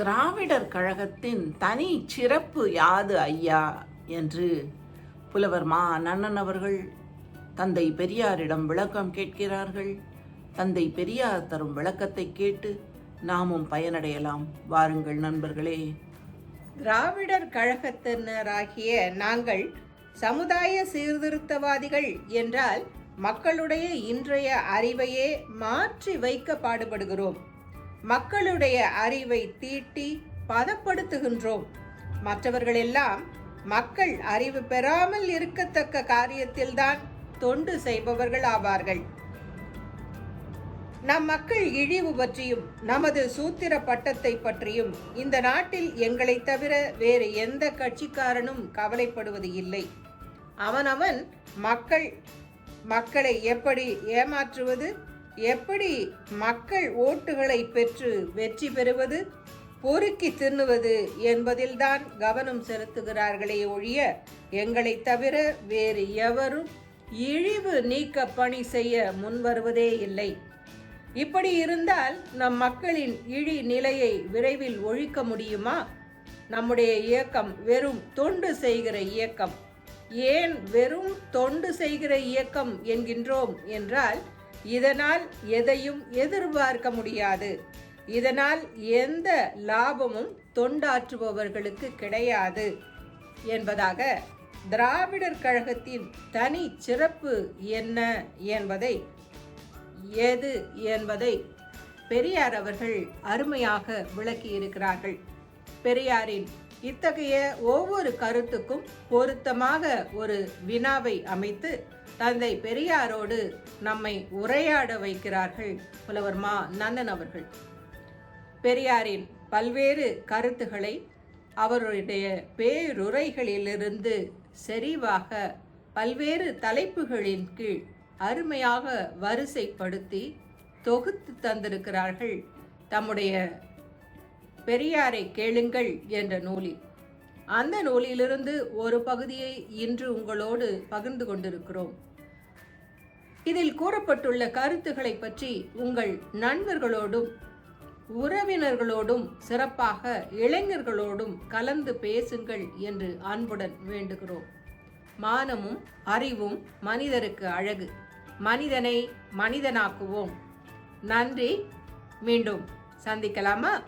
திராவிடர் கழகத்தின் தனி சிறப்பு யாது ஐயா என்று புலவர் மா நன்னன் அவர்கள் தந்தை பெரியாரிடம் விளக்கம் கேட்கிறார்கள். தந்தை பெரியார் தரும் விளக்கத்தை கேட்டு நாமும் பயனடையலாம். வாருங்கள் நண்பர்களே. திராவிடர் கழகத்தினராகிய நாங்கள் சமுதாய சீர்திருத்தவாதிகள் என்றால் மக்களுடைய இன்றைய அறிவையே மாற்றி வைக்க பாடுபடுகிறோம். மக்களுடைய அறிவை தீட்டி பதப்படுத்துகின்றோம். மற்றவர்களெல்லாம் மக்கள் அறிவு பெறாமல் இருக்கத்தக்க காரியத்தில்தான் தொண்டு செய்பவர்கள் ஆவார்கள் நம் மக்கள் இழிவு பற்றியும் நமது சூத்திர பட்டத்தை பற்றியும் இந்த நாட்டில் எங்களை தவிர வேறு எந்த கட்சிக்காரனும் கவலைப்படுவது இல்லை. அவனவன் மக்கள் மக்களை எப்படி ஏமாற்றுவது? எப்படி மக்கள் ஓட்டுகளை பெற்று வெற்றி பெறுவது பொறுக்கி தின்னுவது என்பதில்தான் கவனம் செலுத்துகிறார்களே ஒழிய எங்களை தவிர வேறு எவரும் இழிவு நீக்க பணி செய்ய முன்வருவதே இல்லை. இப்படி இருந்தால் நம் மக்களின் இழி நிலையை விரைவில் ஒழிக்க முடியுமா? நம்முடைய இயக்கம் வெறும் தொண்டு செய்கிற இயக்கம். ஏன் வெறும் தொண்டு செய்கிற இயக்கம் என்கின்றோம் என்றால் இதனால் எதையும் எதிர்பார்க்க முடியாது. இதனால் எந்த லாபமும் தொண்டாற்றுபவர்களுக்கு கிடையாது என்பதாக திராவிடர் கழகத்தின் தனி சிறப்பு என்ன என்பதை எது என்பதை பெரியார் அவர்கள் அருமையாக விளக்கியிருக்கிறார்கள். பெரியாரின் இத்தகைய ஒவ்வொரு கருத்துக்கும் பொருத்தமாக ஒரு வினாவை அமைத்து தந்தை பெரியாரோடு நம்மை உரையாட வைக்கிறார்கள் புலவர் மா நன்னன் அவர்கள். பெரியாரின் பல்வேறு கருத்துக்களை அவருடைய பேருரைகளிலிருந்து செறிவாக பல்வேறு தலைப்புகளின் கீழ் அருமையாக வரிசைப்படுத்தி தொகுத்து தந்திருக்கிறார்கள். தம்முடைய பெரியாரை கேளுங்கள் என்ற நூலில். அந்த நூலிலிருந்து ஒரு பகுதியை இன்று உங்களோடு பகிர்ந்து கொண்டிருக்கிறோம். இதில் கூறப்பட்டுள்ள கருத்துக்களை பற்றி உங்கள் நண்பர்களோடும் உறவினர்களோடும் சிறப்பாக இளைஞர்களோடும் கலந்து பேசுங்கள் என்று அன்புடன் வேண்டுகிறோம். மானமும் அறிவும் மனிதருக்கு அழகு. மனிதனை மனிதனாக்குவோம். நன்றி. மீண்டும் சந்திக்கலாமா?